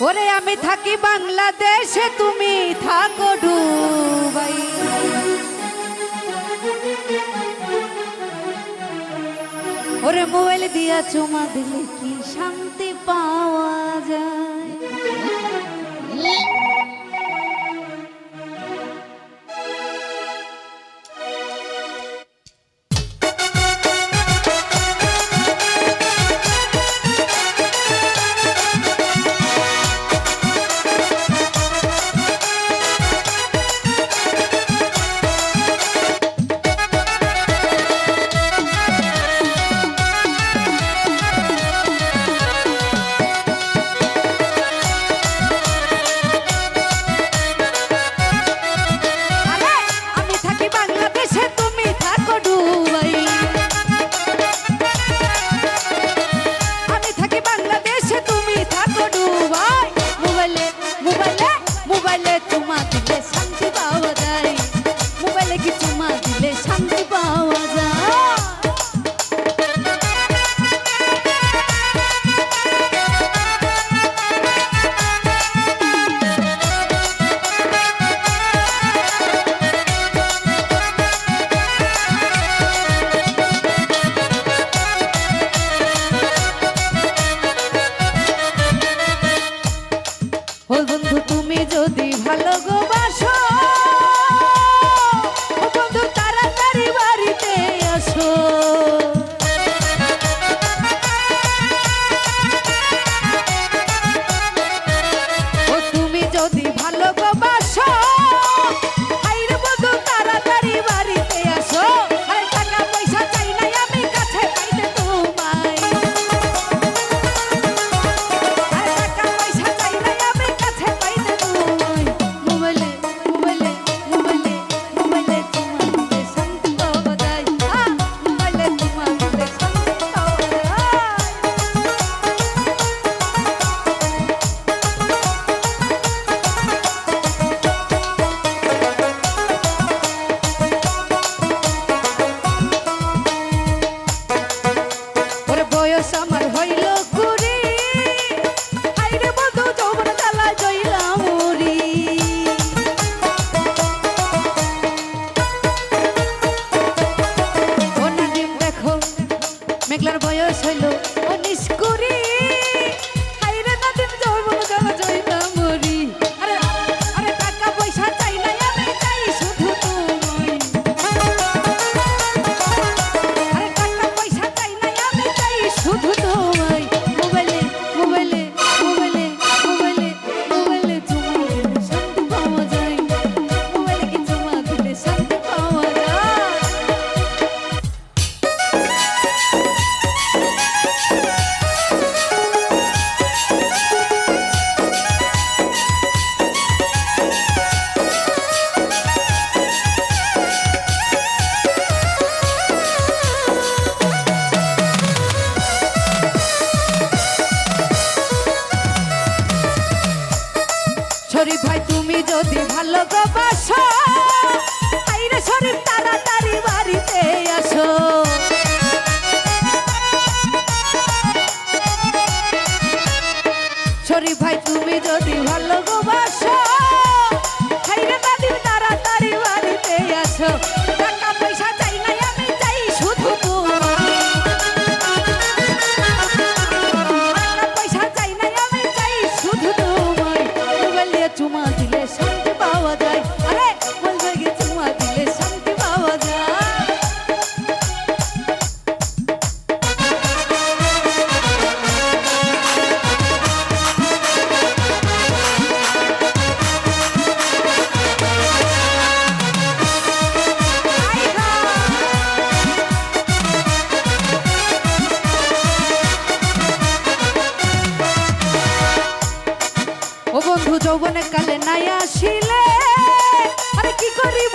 ওরে আমি থাকি বাংলাদেশে, তুমি থাকো ডুবাই ওরে মোবাইল দিয়া চুমা দিলে কি শান্তি পাওয়া যায়? যোগবাসন গরিব ভাই তুমি যদি ভালো বাসা। চুমা নাই আসিলে। আরে কি করিব?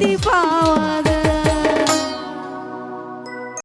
যদি পাওয়া